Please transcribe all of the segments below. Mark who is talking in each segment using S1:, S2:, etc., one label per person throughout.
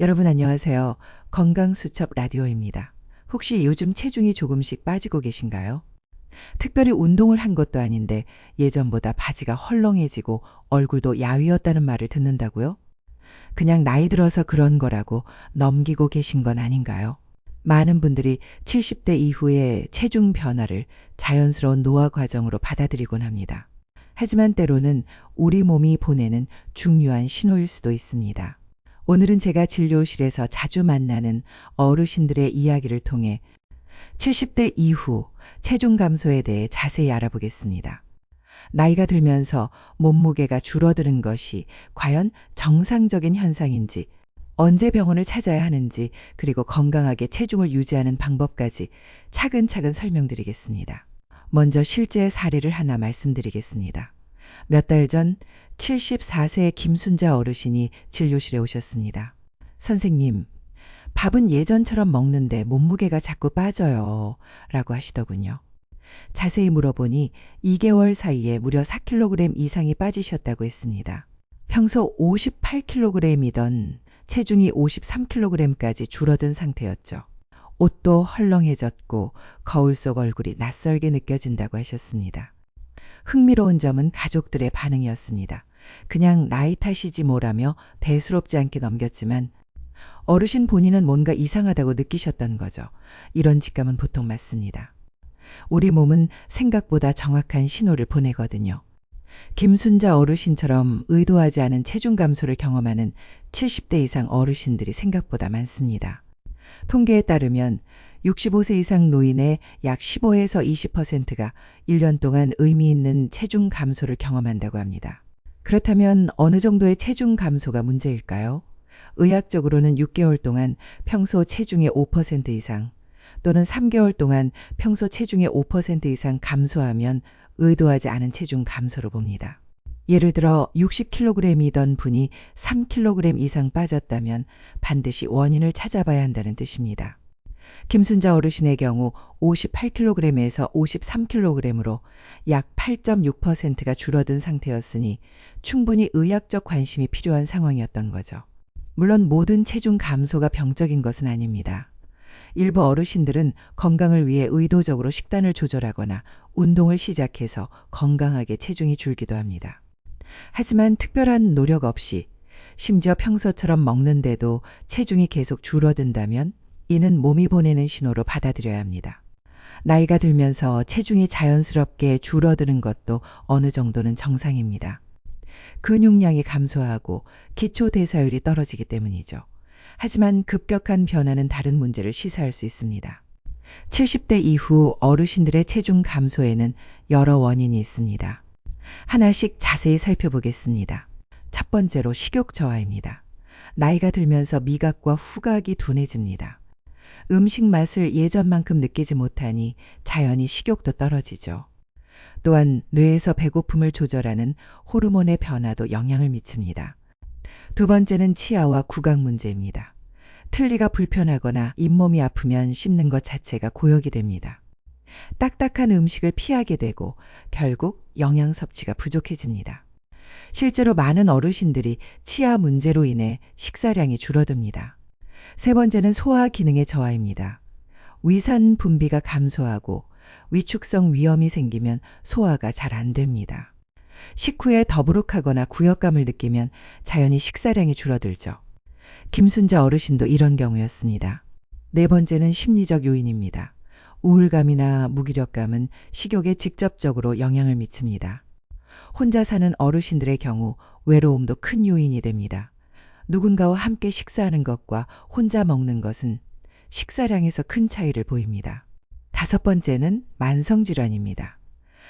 S1: 여러분 안녕하세요. 건강수첩 라디오입니다. 혹시 요즘 체중이 조금씩 빠지고 계신가요? 특별히 운동을 한 것도 아닌데 예전보다 바지가 헐렁해지고 얼굴도 야위었다는 말을 듣는다고요? 그냥 나이 들어서 그런 거라고 넘기고 계신 건 아닌가요? 많은 분들이 70대 이후에 체중 변화를 자연스러운 노화 과정으로 받아들이곤 합니다. 하지만 때로는 우리 몸이 보내는 중요한 신호일 수도 있습니다. 오늘은 제가 진료실에서 자주 만나는 어르신들의 이야기를 통해 70대 이후 체중 감소에 대해 자세히 알아보겠습니다. 나이가 들면서 몸무게가 줄어드는 것이 과연 정상적인 현상인지, 언제 병원을 찾아야 하는지, 그리고 건강하게 체중을 유지하는 방법까지 차근차근 설명드리겠습니다. 먼저 실제 사례를 하나 말씀드리겠습니다. 몇 달 전 74세의 김순자 어르신이 진료실에 오셨습니다. 선생님, 밥은 예전처럼 먹는데 몸무게가 자꾸 빠져요. 라고 하시더군요. 자세히 물어보니 2개월 사이에 무려 4kg 이상이 빠지셨다고 했습니다. 평소 58kg이던 체중이 53kg까지 줄어든 상태였죠. 옷도 헐렁해졌고 거울 속 얼굴이 낯설게 느껴진다고 하셨습니다. 흥미로운 점은 가족들의 반응이었습니다. 그냥 나이 탓이지 뭐라며 대수롭지 않게 넘겼지만 어르신 본인은 뭔가 이상하다고 느끼셨던 거죠. 이런 직감은 보통 맞습니다. 우리 몸은 생각보다 정확한 신호를 보내거든요. 김순자 어르신처럼 의도하지 않은 체중 감소를 경험하는 70대 이상 어르신들이 생각보다 많습니다. 통계에 따르면 65세 이상 노인의 약 15에서 20%가 1년 동안 의미 있는 체중 감소를 경험한다고 합니다. 그렇다면 어느 정도의 체중 감소가 문제일까요? 의학적으로는 6개월 동안 평소 체중의 5% 이상 또는 3개월 동안 평소 체중의 5% 이상 감소하면 의도하지 않은 체중 감소로 봅니다. 예를 들어 60kg이던 분이 3kg 이상 빠졌다면 반드시 원인을 찾아봐야 한다는 뜻입니다. 김순자 어르신의 경우 58kg에서 53kg으로 약 8.6%가 줄어든 상태였으니 충분히 의학적 관심이 필요한 상황이었던 거죠. 물론 모든 체중 감소가 병적인 것은 아닙니다. 일부 어르신들은 건강을 위해 의도적으로 식단을 조절하거나 운동을 시작해서 건강하게 체중이 줄기도 합니다. 하지만 특별한 노력 없이 심지어 평소처럼 먹는데도 체중이 계속 줄어든다면 이는 몸이 보내는 신호로 받아들여야 합니다. 나이가 들면서 체중이 자연스럽게 줄어드는 것도 어느 정도는 정상입니다. 근육량이 감소하고 기초 대사율이 떨어지기 때문이죠. 하지만 급격한 변화는 다른 문제를 시사할 수 있습니다. 70대 이후 어르신들의 체중 감소에는 여러 원인이 있습니다. 하나씩 자세히 살펴보겠습니다. 첫 번째로 식욕 저하입니다. 나이가 들면서 미각과 후각이 둔해집니다. 음식 맛을 예전만큼 느끼지 못하니 자연히 식욕도 떨어지죠. 또한 뇌에서 배고픔을 조절하는 호르몬의 변화도 영향을 미칩니다. 두 번째는 치아와 구강 문제입니다. 틀니가 불편하거나 잇몸이 아프면 씹는 것 자체가 고역이 됩니다. 딱딱한 음식을 피하게 되고 결국 영양 섭취가 부족해집니다. 실제로 많은 어르신들이 치아 문제로 인해 식사량이 줄어듭니다. 세 번째는 소화 기능의 저하입니다. 위산 분비가 감소하고 위축성 위염이 생기면 소화가 잘 안 됩니다. 식후에 더부룩하거나 구역감을 느끼면 자연히 식사량이 줄어들죠. 김순자 어르신도 이런 경우였습니다. 네 번째는 심리적 요인입니다. 우울감이나 무기력감은 식욕에 직접적으로 영향을 미칩니다. 혼자 사는 어르신들의 경우 외로움도 큰 요인이 됩니다. 누군가와 함께 식사하는 것과 혼자 먹는 것은 식사량에서 큰 차이를 보입니다. 다섯 번째는 만성질환입니다.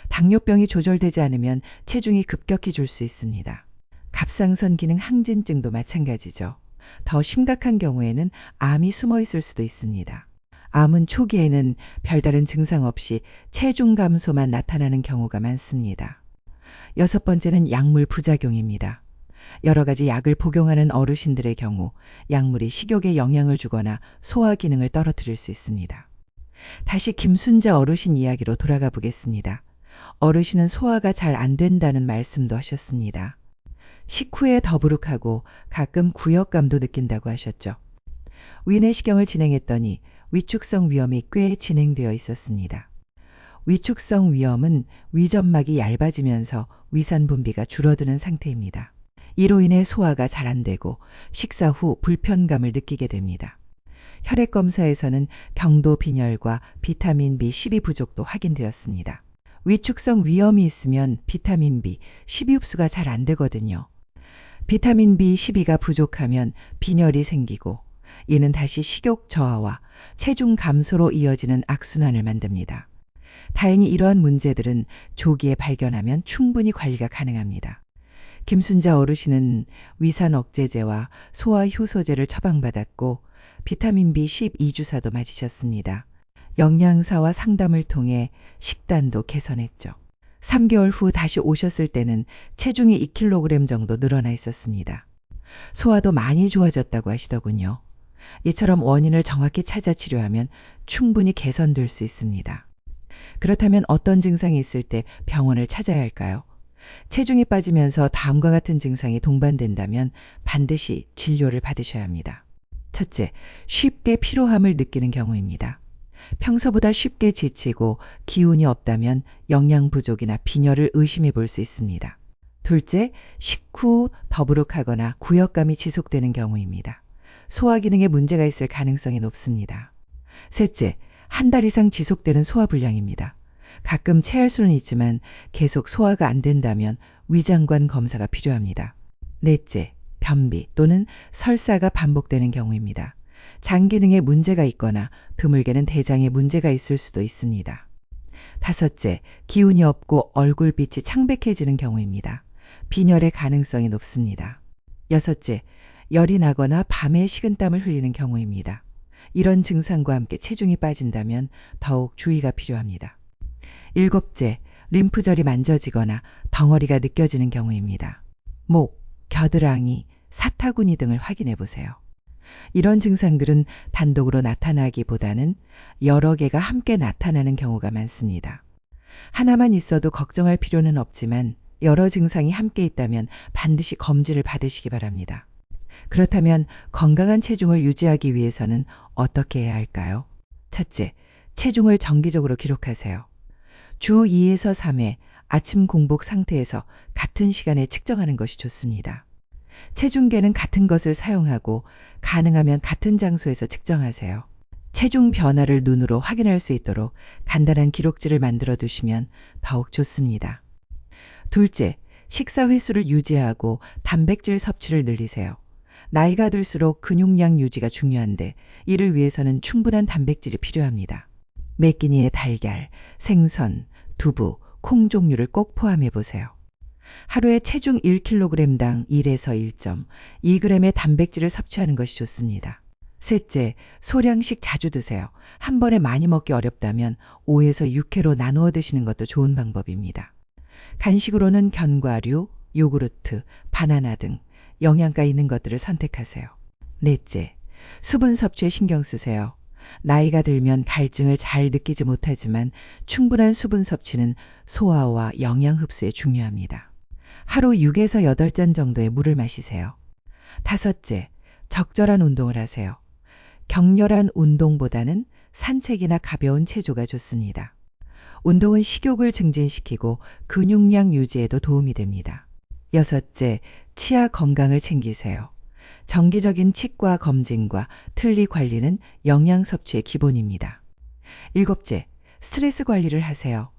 S1: 당뇨병이 조절되지 않으면 체중이 급격히 줄 수 있습니다. 갑상선 기능 항진증도 마찬가지죠. 더 심각한 경우에는 암이 숨어 있을 수도 있습니다. 암은 초기에는 별다른 증상 없이 체중 감소만 나타나는 경우가 많습니다. 여섯 번째는 약물 부작용입니다. 여러 가지 약을 복용하는 어르신들의 경우 약물이 식욕에 영향을 주거나 소화 기능을 떨어뜨릴 수 있습니다. 다시 김순자 어르신 이야기로 돌아가 보겠습니다. 어르신은 소화가 잘 안 된다는 말씀도 하셨습니다. 식후에 더부룩하고 가끔 구역감도 느낀다고 하셨죠. 위내시경을 진행했더니 위축성 위염이 꽤 진행되어 있었습니다. 위축성 위염은 위점막이 얇아지면서 위산 분비가 줄어드는 상태입니다. 이로 인해 소화가 잘 안 되고 식사 후 불편감을 느끼게 됩니다. 혈액 검사에서는 경도 빈혈과 비타민 B12 부족도 확인되었습니다. 위축성 위염이 있으면 비타민 B, 12 흡수가 잘 안 되거든요. 비타민 B12가 부족하면 빈혈이 생기고 이는 다시 식욕 저하와 체중 감소로 이어지는 악순환을 만듭니다. 다행히 이러한 문제들은 조기에 발견하면 충분히 관리가 가능합니다. 김순자 어르신은 위산 억제제와 소화 효소제를 처방받았고 비타민 B 12주사도 맞으셨습니다. 영양사와 상담을 통해 식단도 개선했죠. 3개월 후 다시 오셨을 때는 체중이 2kg 정도 늘어나 있었습니다. 소화도 많이 좋아졌다고 하시더군요. 이처럼 원인을 정확히 찾아 치료하면 충분히 개선될 수 있습니다. 그렇다면 어떤 증상이 있을 때 병원을 찾아야 할까요? 체중이 빠지면서 다음과 같은 증상이 동반된다면 반드시 진료를 받으셔야 합니다. 첫째, 쉽게 피로함을 느끼는 경우입니다. 평소보다 쉽게 지치고 기운이 없다면 영양 부족이나 빈혈을 의심해 볼 수 있습니다. 둘째, 식후 더부룩하거나 구역감이 지속되는 경우입니다. 소화 기능에 문제가 있을 가능성이 높습니다. 셋째, 한 달 이상 지속되는 소화불량입니다. 가끔 체할 수는 있지만 계속 소화가 안 된다면 위장관 검사가 필요합니다. 넷째, 변비 또는 설사가 반복되는 경우입니다. 장 기능에 문제가 있거나 드물게는 대장에 문제가 있을 수도 있습니다. 다섯째, 기운이 없고 얼굴빛이 창백해지는 경우입니다. 빈혈의 가능성이 높습니다. 여섯째, 열이 나거나 밤에 식은땀을 흘리는 경우입니다. 이런 증상과 함께 체중이 빠진다면 더욱 주의가 필요합니다. 일곱째, 림프절이 만져지거나 덩어리가 느껴지는 경우입니다. 목, 겨드랑이, 사타구니 등을 확인해 보세요. 이런 증상들은 단독으로 나타나기보다는 여러 개가 함께 나타나는 경우가 많습니다. 하나만 있어도 걱정할 필요는 없지만 여러 증상이 함께 있다면 반드시 검진을 받으시기 바랍니다. 그렇다면 건강한 체중을 유지하기 위해서는 어떻게 해야 할까요? 첫째, 체중을 정기적으로 기록하세요. 주 2에서 3회 아침 공복 상태에서 같은 시간에 측정하는 것이 좋습니다. 체중계는 같은 것을 사용하고 가능하면 같은 장소에서 측정하세요. 체중 변화를 눈으로 확인할 수 있도록 간단한 기록지를 만들어 두시면 더욱 좋습니다. 둘째, 식사 횟수를 유지하고 단백질 섭취를 늘리세요. 나이가 들수록 근육량 유지가 중요한데 이를 위해서는 충분한 단백질이 필요합니다. 매끼니의 달걀, 생선, 두부, 콩 종류를 꼭 포함해 보세요. 하루에 체중 1kg당 1에서 1.2g의 단백질을 섭취하는 것이 좋습니다. 셋째, 소량씩 자주 드세요. 한 번에 많이 먹기 어렵다면 5에서 6회로 나누어 드시는 것도 좋은 방법입니다. 간식으로는 견과류, 요구르트, 바나나 등 영양가 있는 것들을 선택하세요. 넷째, 수분 섭취에 신경 쓰세요. 나이가 들면 갈증을 잘 느끼지 못하지만 충분한 수분 섭취는 소화와 영양 흡수에 중요합니다. 하루 6에서 8잔 정도의 물을 마시세요. 다섯째, 적절한 운동을 하세요. 격렬한 운동보다는 산책이나 가벼운 체조가 좋습니다. 운동은 식욕을 증진시키고 근육량 유지에도 도움이 됩니다. 여섯째, 치아 건강을 챙기세요. 정기적인 치과 검진과 틀니 관리는 영양 섭취의 기본입니다. 일곱째, 스트레스 관리를 하세요.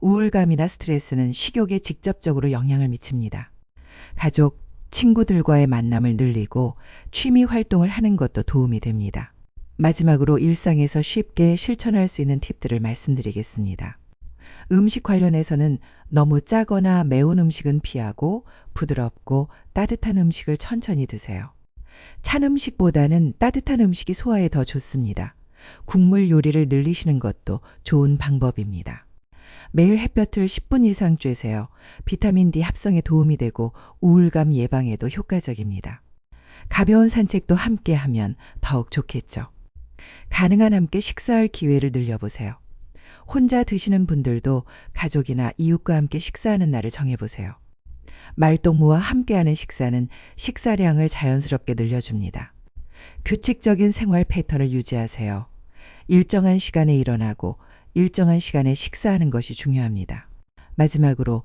S1: 우울감이나 스트레스는 식욕에 직접적으로 영향을 미칩니다. 가족, 친구들과의 만남을 늘리고 취미 활동을 하는 것도 도움이 됩니다. 마지막으로 일상에서 쉽게 실천할 수 있는 팁들을 말씀드리겠습니다. 음식 관련해서는 너무 짜거나 매운 음식은 피하고 부드럽고 따뜻한 음식을 천천히 드세요. 찬 음식보다는 따뜻한 음식이 소화에 더 좋습니다. 국물 요리를 늘리시는 것도 좋은 방법입니다. 매일 햇볕을 10분 이상 쬐세요. 비타민 D 합성에 도움이 되고 우울감 예방에도 효과적입니다. 가벼운 산책도 함께 하면 더욱 좋겠죠. 가능한 함께 식사할 기회를 늘려보세요. 혼자 드시는 분들도 가족이나 이웃과 함께 식사하는 날을 정해보세요. 말동무와 함께하는 식사는 식사량을 자연스럽게 늘려줍니다. 규칙적인 생활 패턴을 유지하세요. 일정한 시간에 일어나고 일정한 시간에 식사하는 것이 중요합니다. 마지막으로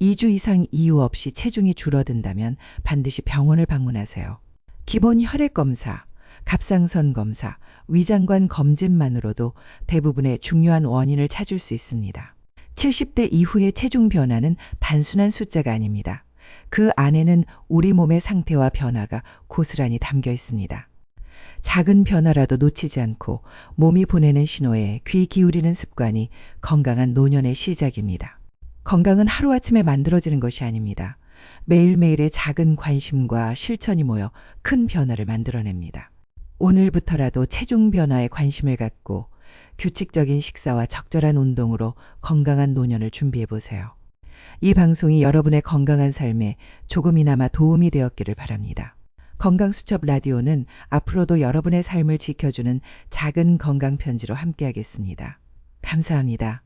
S1: 2주 이상 이유 없이 체중이 줄어든다면 반드시 병원을 방문하세요. 기본 혈액 검사, 갑상선 검사, 위장관 검진만으로도 대부분의 중요한 원인을 찾을 수 있습니다. 70대 이후의 체중 변화는 단순한 숫자가 아닙니다. 그 안에는 우리 몸의 상태와 변화가 고스란히 담겨 있습니다. 작은 변화라도 놓치지 않고 몸이 보내는 신호에 귀 기울이는 습관이 건강한 노년의 시작입니다. 건강은 하루아침에 만들어지는 것이 아닙니다. 매일매일의 작은 관심과 실천이 모여 큰 변화를 만들어냅니다. 오늘부터라도 체중 변화에 관심을 갖고 규칙적인 식사와 적절한 운동으로 건강한 노년을 준비해 보세요. 이 방송이 여러분의 건강한 삶에 조금이나마 도움이 되었기를 바랍니다. 건강수첩 라디오는 앞으로도 여러분의 삶을 지켜주는 작은 건강 편지로 함께하겠습니다. 감사합니다.